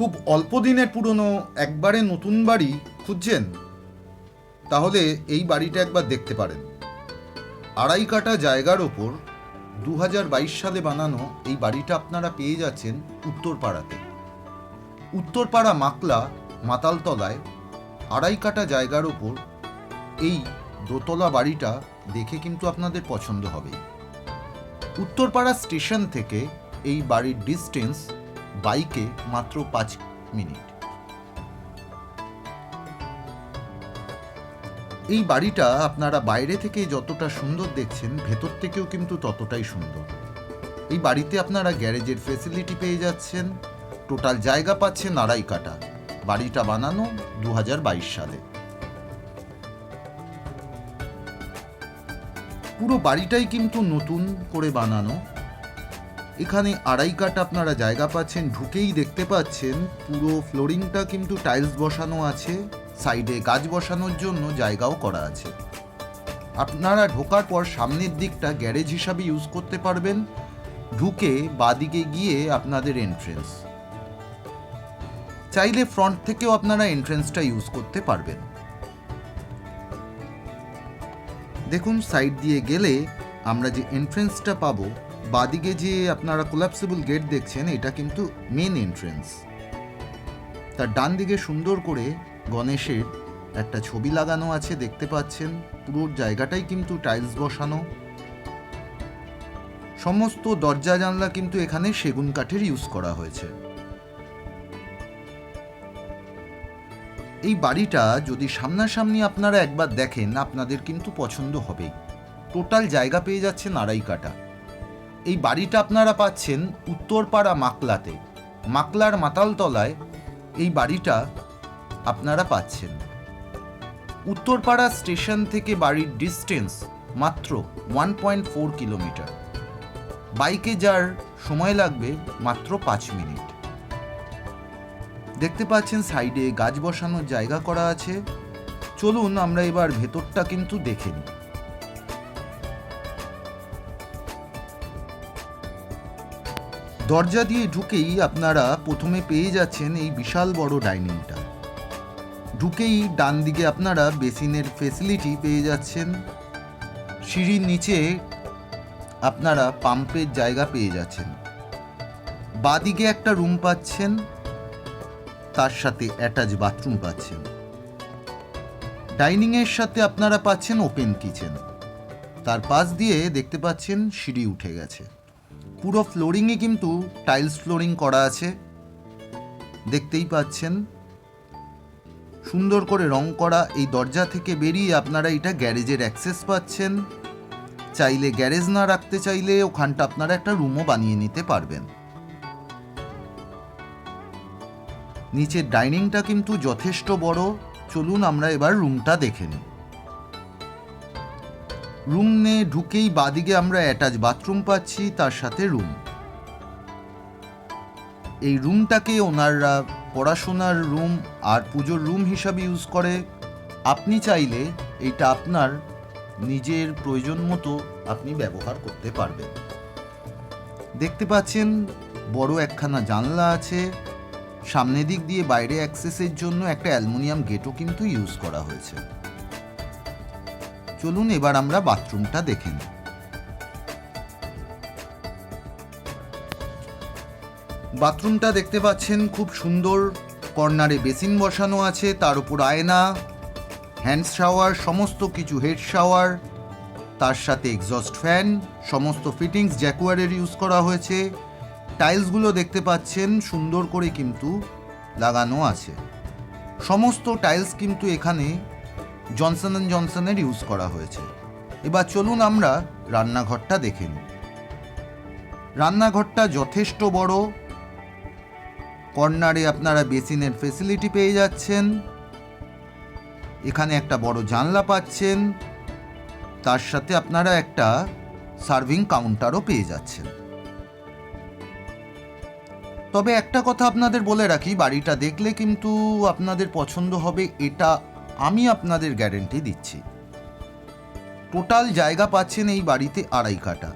খুব অল্প দিনের পুরনো একবারে নতুন বাড়ি খুঁজছেন? তাহলে এই বাড়িটা একবার দেখতে পারেন। আড়াই কাটা জায়গার ওপর দু হাজার বাইশ সালে বানানো এই বাড়িটা আপনারা পেয়ে যাচ্ছেন উত্তরপাড়াতে। উত্তরপাড়া মাকলা মাতালতলায় আড়াই কাটা জায়গার ওপর এই দোতলা বাড়িটা দেখে কিন্তু আপনাদের পছন্দ হবে উত্তরপাড়া স্টেশন থেকে এই বাড়ির ডিস্টেন্স বাইকে মাত্র পাঁচ মিনিট। এই বাড়িটা আপনারা বাইরে থেকে যতটা সুন্দর দেখছেন, ভেতর থেকেও কিন্তু ততটাই সুন্দর। এই বাড়িতে আপনারা গ্যারেজের ফেসিলিটি পেয়ে যাচ্ছেন টোটাল জায়গা পাচ্ছেন আড়াই কাটা বাড়িটা বানানো দু হাজার বাইশ সালে। পুরো বাড়িটাই কিন্তু নতুন করে বানানো। এখানে আড়াই কাট আপনারা জায়গা পাচ্ছেন, ঢুকেই দেখতে পাচ্ছেন, পুরো ফ্লোরিংটা কিন্তু টাইলস বসানো আছে, সাইডে গাছ বসানোর জন্য জায়গাও করা আছে। আপনারা ঢোকার পর সামনের দিকটা গ্যারেজ হিসাবে ইউজ করতে পারবেন, ঢুকে বাদিকে গিয়ে আপনাদের এন্ট্রেন্স চাইলে ফ্রন্ট থেকেও আপনারা এন্ট্রেন্সটা ইউজ করতে পারবেন। দেখুন সাইড দিয়ে গেলে আমরা যে এন্ট্রেন্সটা পাবো বাদিকে যে আপনারা কোলাপসিবল গেট দেখছেন, এটা কিন্তু মেন এন্ট্রেন্স তার ডান দিকে সুন্দর করে গণেশের একটা ছবি লাগানো আছে, দেখতে পাচ্ছেন। পুরো জায়গাটাই কিন্তু টাইলস বসানো। সমস্ত দরজা, জানলা কিন্তু এখানে সেগুন কাঠের ইউজ করা হয়েছে। এই বাড়িটা যদি সামনাসামনি আপনারা একবার দেখেন, আপনাদের কিন্তু পছন্দ হবেই। টোটাল জায়গা পেয়ে যাচ্ছেন আড়াই কাটা এই বাড়িটা আপনারা পাচ্ছেন উত্তরপাড়া মাকলাতে। মাকলার মাতালতলায় এই বাড়িটা আপনারা পাচ্ছেন। উত্তরপাড়া স্টেশন থেকে বাড়ির ডিস্টেন্স মাত্র ওয়ান পয়েন্ট ফোর কিলোমিটার। বাইকে যার সময় লাগবে মাত্র পাঁচ মিনিট। দেখতে পাচ্ছেন সাইডে গাছ বসানোর জায়গা করা আছে। চলুন আমরা এবার ভেতরটা কিন্তু দেখে নিই। দরজা দিয়ে ঢুকেই আপনারা প্রথমে পেয়ে যাচ্ছেন এই বিশাল বড় ডাইনিংটা। ঢুকেই ডান দিকে আপনারা বেসিনের ফেসিলিটি পেয়ে যাচ্ছেন। সিঁড়ির নিচে আপনারা পাম্পের জায়গা পেয়ে যাচ্ছেন। বাদিকে একটা রুম পাচ্ছেন, তার সাথে অ্যাটাচ বাথরুম পাচ্ছেন। ডাইনিংয়ের সাথে আপনারা পাচ্ছেন ওপেন কিচেন তার পাশ দিয়ে দেখতে পাচ্ছেন সিঁড়ি উঠে গেছে। পুরো ফ্লোরিংয়ে কিন্তু টাইলস ফ্লোরিং করা আছে। দেখতেই পাচ্ছেন। সুন্দর করে রং করা এই দরজা থেকে বেরিয়ে আপনারা এটা গ্যারেজের অ্যাক্সেস পাচ্ছেন। চাইলে গ্যারেজ না রাখতে চাইলে ওখানটা আপনারা একটা রুমও বানিয়ে নিতে পারবেন। নিচের ডাইনিংটা কিন্তু যথেষ্ট বড়। চলুন আমরা এবার রুমটা দেখে নিই। রুমে ঢুকেই বাদিকে আমরা অ্যাটাচ বাথরুম পাচ্ছি, তার সাথে রুম। এই রুমটাকে ওনাররা পড়াশোনার রুম আর পুজোর রুম হিসাবে ইউজ করে। আপনি চাইলে এটা আপনার নিজের প্রয়োজন মতো আপনি ব্যবহার করতে পারবেন। দেখতে পাচ্ছেন, বড় একখানা জানলা আছে। সামনের দিক দিয়ে বাইরে অ্যাক্সেসের জন্য একটা অ্যালুমিনিয়াম গেটও কিন্তু ইউজ করা হয়েছে। চলুন এবার আমরা বাথরুমটা দেখে নিই। বাথরুমটা দেখতে পাচ্ছেন খুব সুন্দর, কর্নারে বেসিন বসানো আছে, তার উপর আয়না, হ্যান্ড শাওয়ার, সমস্ত কিছু হেড শাওয়ার, তার সাথে এক্সস্ট ফ্যান, সমস্ত ফিটিংস জ্যাকুয়ারের ইউজ করা হয়েছে। টাইলসগুলো দেখতে পাচ্ছেন, সুন্দর করে কিন্তু লাগানো আছে। সমস্ত টাইলস কিন্তু এখানে জনসন অ্যান্ড জনসনের ইউজ করা হয়েছে এবার চলুন আমরা রান্নাঘরটা দেখে নিই। রান্নাঘরটা যথেষ্ট বড়। কর্নারে আপনারা বেসিনের ফেসিলিটি পেয়ে যাচ্ছেন। এখানে একটা বড় জানলা পাচ্ছেন। তার সাথে আপনারা একটা সার্ভিং কাউন্টারও পেয়ে যাচ্ছেন। তবে একটা কথা আপনাদের বলে রাখি, বাড়িটা দেখলে কিন্তু আপনাদের পছন্দ হবে এটা আমি আপনাদের গ্যারেন্টি দিচ্ছি। টোটাল জায়গা পাচ্ছেন এই বাড়িতে আড়াই কাটা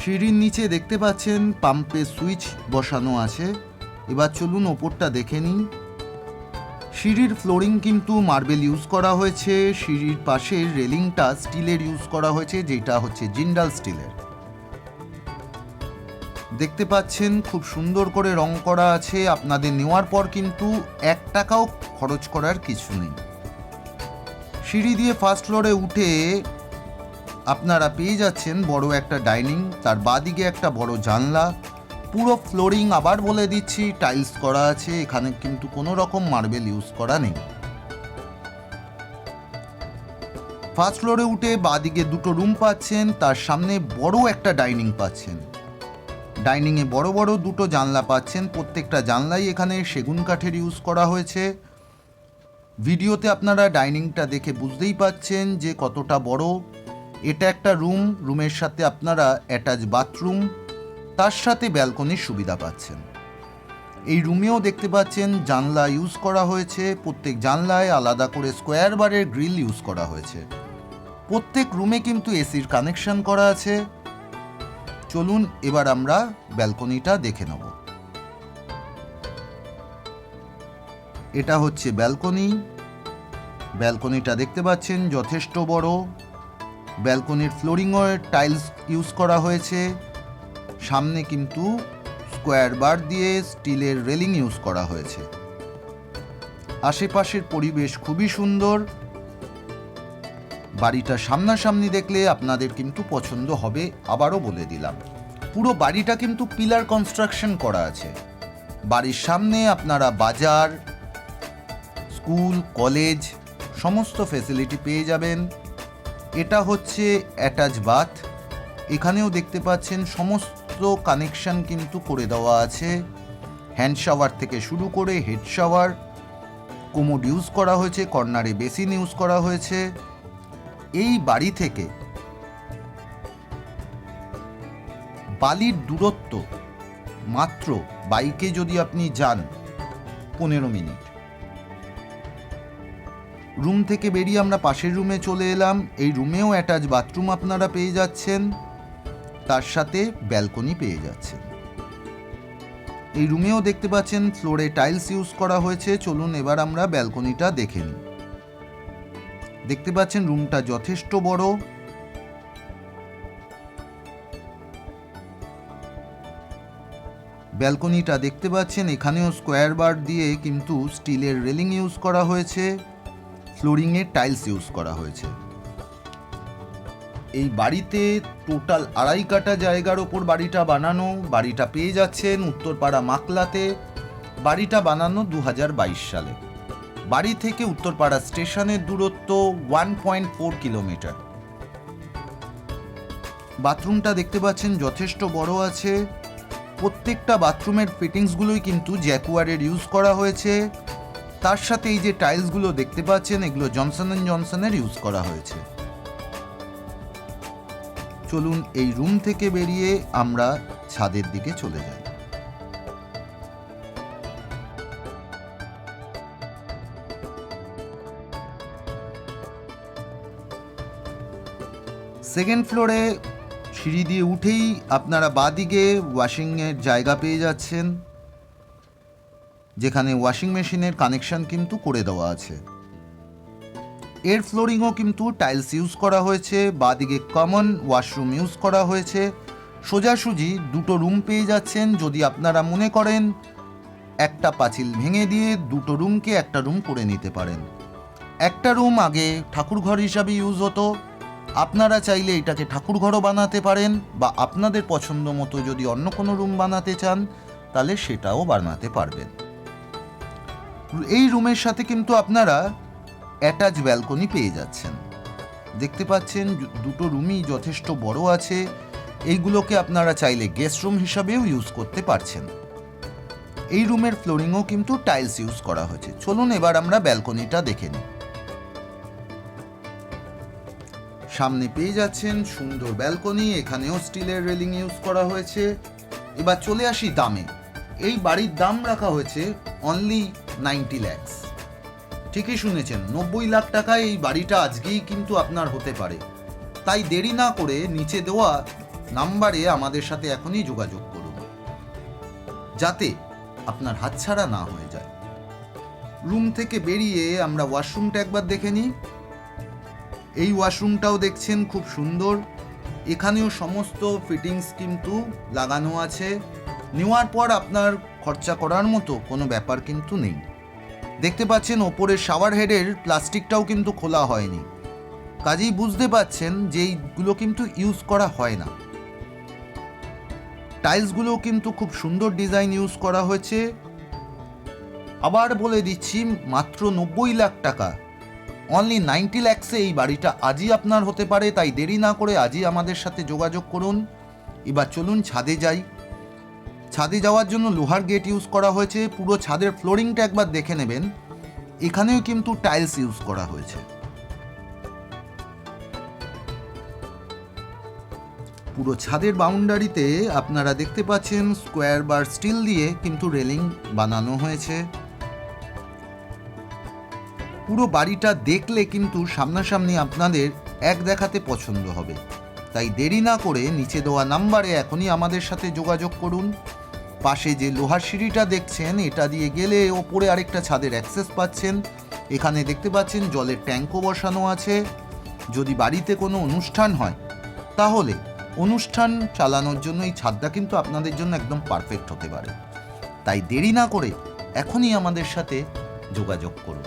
সিঁড়ির নিচে দেখতে পাচ্ছেন পাম্পে সুইচ বসানো আছে। এবার চলুন ওপরটা দেখে নিই। সিঁড়ির ফ্লোরিং কিন্তু মার্বেল ইউজ করা হয়েছে। সিঁড়ির পাশের রেলিংটা স্টিলের ইউজ করা হয়েছে, যেটা হচ্ছে জিন্ডাল স্টিলের। দেখতে পাচ্ছেন, খুব সুন্দর করে রং করা আছে আপনাদের নেওয়ার পর কিন্তু এক টাকাও খরচ করার কিছু নেই। সিঁড়ি দিয়ে ফার্স্ট ফ্লোরে উঠে আপনারা পেয়ে যাচ্ছেন বড় একটা ডাইনিং তার বাদিকে একটা বড় জানলা। পুরো ফ্লোরিং আবার বলে দিচ্ছি টাইলস করা আছে, এখানে কিন্তু কোনো রকম মার্বেল ইউজ করা নেই। ফার্স্ট ফ্লোরে উঠে বাদিকে দুটো রুম পাচ্ছেন, তার সামনে বড় একটা ডাইনিং পাচ্ছেন। ডাইনিংয়ে বড় বড় দুটো জানলা পাচ্ছেন। প্রত্যেকটা জানলাই এখানে সেগুন কাঠের ইউজ করা হয়েছে। ভিডিওতে আপনারা ডাইনিংটা দেখে বুঝতেই পাচ্ছেন যে কতটা বড়। এটা একটা রুম, রুমের সাথে আপনারা অ্যাটাচ বাথরুম, তার সাথে ব্যালকনির সুবিধা পাচ্ছেন। এই রুমেও দেখতে পাচ্ছেন জানলা ইউজ করা হয়েছে। প্রত্যেক জানলায় আলাদা করে স্কোয়ার বারের গ্রিল ইউজ করা হয়েছে। প্রত্যেক রুমে কিন্তু এসির কানেকশন করা আছে। চলুন এবার আমরা ব্যালকনিটা দেখে নেব। এটা হচ্ছে ব্যালকনি। ব্যালকনিটা দেখতে পাচ্ছেন, যথেষ্ট বড়। ব্যালকনির ফ্লোরিংও টাইলস ইউজ করা হয়েছে। সামনে কিন্তু স্কোয়ার বার দিয়ে স্টিলের রেলিং ইউজ করা হয়েছে। আশেপাশের পরিবেশ খুবই সুন্দর। বাড়িটা সামনাসামনি দেখলে আপনাদের কিন্তু পছন্দ হবে, আবারও বলে দিলাম। পুরো বাড়িটা কিন্তু পিলার কনস্ট্রাকশন করা আছে। বাড়ির সামনে আপনারা বাজার, স্কুল, কলেজ, সমস্ত ফেসিলিটি পেয়ে যাবেন। এটা হচ্ছে অ্যাটাচ বাথ এখানেও দেখতে পাচ্ছেন সমস্ত কানেকশন কিন্তু করে দেওয়া আছে। হ্যান্ড শাওয়ার থেকে শুরু করে হেড শাওয়ার কোমোড ইউজ করা হয়েছে কর্নারে বেসিন ইউজ করা হয়েছে। এই বাড়ি থেকে বালির দূরত্ব মাত্র বাইকে যদি আপনি যান পনেরো মিনিট। রুম থেকে বেরিয়ে আমরা পাশের রুমে চলে এলাম। এই রুমেও অ্যাটাচ বাথরুম আপনারা পেয়ে যাচ্ছেন। তার সাথে ব্যালকনি পেয়ে যাচ্ছেন। এই রুমেও দেখতে পাচ্ছেন ফ্লোরে টাইলস ইউজ করা হয়েছে। চলুন এবার আমরা ব্যালকনিটা দেখে নিই। দেখতে পাচ্ছেন রুমটা যথেষ্ট বড়। ব্যালকনিটা দেখতে পাচ্ছেন, এখানেও স্কোয়ার বার দিয়ে কিন্তু স্টিলের রেলিং ইউজ করা হয়েছে ফ্লোরিংয়ে টাইলস ইউজ করা হয়েছে। এই বাড়িতে টোটাল আড়াই কাটা জায়গার ওপর বাড়িটা বানানো, বাড়িটা পেয়ে যাচ্ছেন উত্তরপাড়া মাকলাতে। বাড়িটা বানানো দু হাজার বাইশ সালে। বাড়ি থেকে উত্তরপাড়া স্টেশনের দূরত্ব ওয়ান পয়েন্ট ফোর কিলোমিটার। বাথরুমটা দেখতে পাচ্ছেন যথেষ্ট বড় আছে। প্রত্যেকটা বাথরুমের ফিটিংসগুলোই কিন্তু জ্যাকুয়ারের ইউজ করা হয়েছে। তার সাথে এই যে টাইলসগুলো দেখতে পাচ্ছেন, এগুলো জনসন অ্যান্ড জনসনের ইউজ করা হয়েছে। চলুন এই রুম থেকে বেরিয়ে আমরা ছাদের দিকে চলে যাই। সেকেন্ড ফ্লোরে সিঁড়ি দিয়ে উঠেই আপনারা বাদিকে ওয়াশিংয়ের জায়গা পেয়ে যাচ্ছেন, যেখানে ওয়াশিং মেশিনের কানেকশন কিন্তু করে দেওয়া আছে। এর ফ্লোরিংও কিন্তু টাইলস ইউজ করা হয়েছে, বাদিকে কমন ওয়াশরুম ইউজ করা হয়েছে। সোজাসুজি দুটো রুম পেয়ে যাচ্ছেন, যদি আপনারা মনে করেন একটা পাঁচিল ভেঙে দিয়ে দুটো রুমকে একটা রুম করে নিতে পারেন। একটা রুম আগে ঠাকুরঘর হিসাবে ইউজ হতো আপনারা চাইলে এটাকে ঠাকুরঘরও বানাতে পারেন বা আপনাদের পছন্দ মতো যদি অন্য কোনো রুম বানাতে চান, তাহলে সেটাও বানাতে পারবেন। এই রুমের সাথে কিন্তু আপনারা অ্যাটাচ ব্যালকনি পেয়ে যাচ্ছেন। দেখতে পাচ্ছেন দুটো রুমই যথেষ্ট বড় আছে, এইগুলোকে আপনারা চাইলে গেস্ট রুম হিসাবেও ইউজ করতে পারছেন। এই রুমের ফ্লোরিংও কিন্তু টাইলস ইউজ করা হয়েছে। চলুন এবার আমরা ব্যালকনিটা দেখে নিই। সামনে পেয়ে যাচ্ছেন সুন্দর ব্যালকনি এখানেও স্টিলের রেলিং ইউজ করা হয়েছে। এবার চলে আসি দামে। এই বাড়ির দাম রাখা হয়েছে অনলি নাইনটি ল্যাক্স ঠিকই শুনেছেন, নব্বই লাখ টাকায় এই বাড়িটা আজকেই কিন্তু আপনার হতে পারে। তাই দেরি না করে নিচে দেওয়া নাম্বারে আমাদের সাথে এখনই যোগাযোগ করুন। যাতে আপনার হাতছাড়া না হয়ে যায়। রুম থেকে বেরিয়ে আমরা ওয়াশরুমটা একবার দেখে নিই। এই ওয়াশরুমটাও দেখছেন, খুব সুন্দর। এখানেও সমস্ত ফিটিংস কিন্তু লাগানো আছে। নেওয়ার পর আপনার খরচা করার মতো কোনো ব্যাপার কিন্তু নেই। দেখতে পাচ্ছেন ওপরের শাওয়ার হেডের প্লাস্টিকটাও কিন্তু খোলা হয়নি। কাজেই বুঝতে পাচ্ছেন যে এইগুলো কিন্তু ইউজ করা হয় না। টাইলসগুলো কিন্তু খুব সুন্দর ডিজাইন ইউজ করা হয়েছে। আবার বলে দিচ্ছি, মাত্র নব্বই লাখ টাকা অনলি নাইনটি ল্যাক্সে এই বাড়িটা আজই আপনার হতে পারে, তাই দেরি না করে আজই আমাদের সাথে যোগাযোগ করুন। এবার চলুন ছাদে যাই। ছাদে যাওয়ার জন্য লোহার গেট ইউজ করা হয়েছে, পুরো ছাদের ফ্লোরিংটা একবার দেখে নেবেন। এখানেও কিন্তু টাইলস ইউজ করা হয়েছে। পুরো ছাদের বাউন্ডারিতে আপনারা দেখতে পাচ্ছেন স্কোয়ার বার স্টিল দিয়ে কিন্তু রেলিং বানানো হয়েছে। পুরো বাড়িটা দেখলে কিন্তু সামনাসামনি আপনাদের এক দেখাতে পছন্দ হবে। তাই দেরি না করে নিচে দেওয়া নাম্বারে এখনই আমাদের সাথে যোগাযোগ করুন। পাশে যে লোহার সিঁড়িটা দেখছেন, এটা দিয়ে গেলে ওপরে আরেকটা ছাদের অ্যাক্সেস পাচ্ছেন। এখানে দেখতে পাচ্ছেন জলের ট্যাঙ্কও বসানো আছে। যদি বাড়িতে কোনো অনুষ্ঠান হয়, তাহলে অনুষ্ঠান চালানোর জন্য এই ছাদটা কিন্তু আপনাদের জন্য একদম পারফেক্ট হতে পারে। তাই দেরি না করে এখনই আমাদের সাথে যোগাযোগ করুন।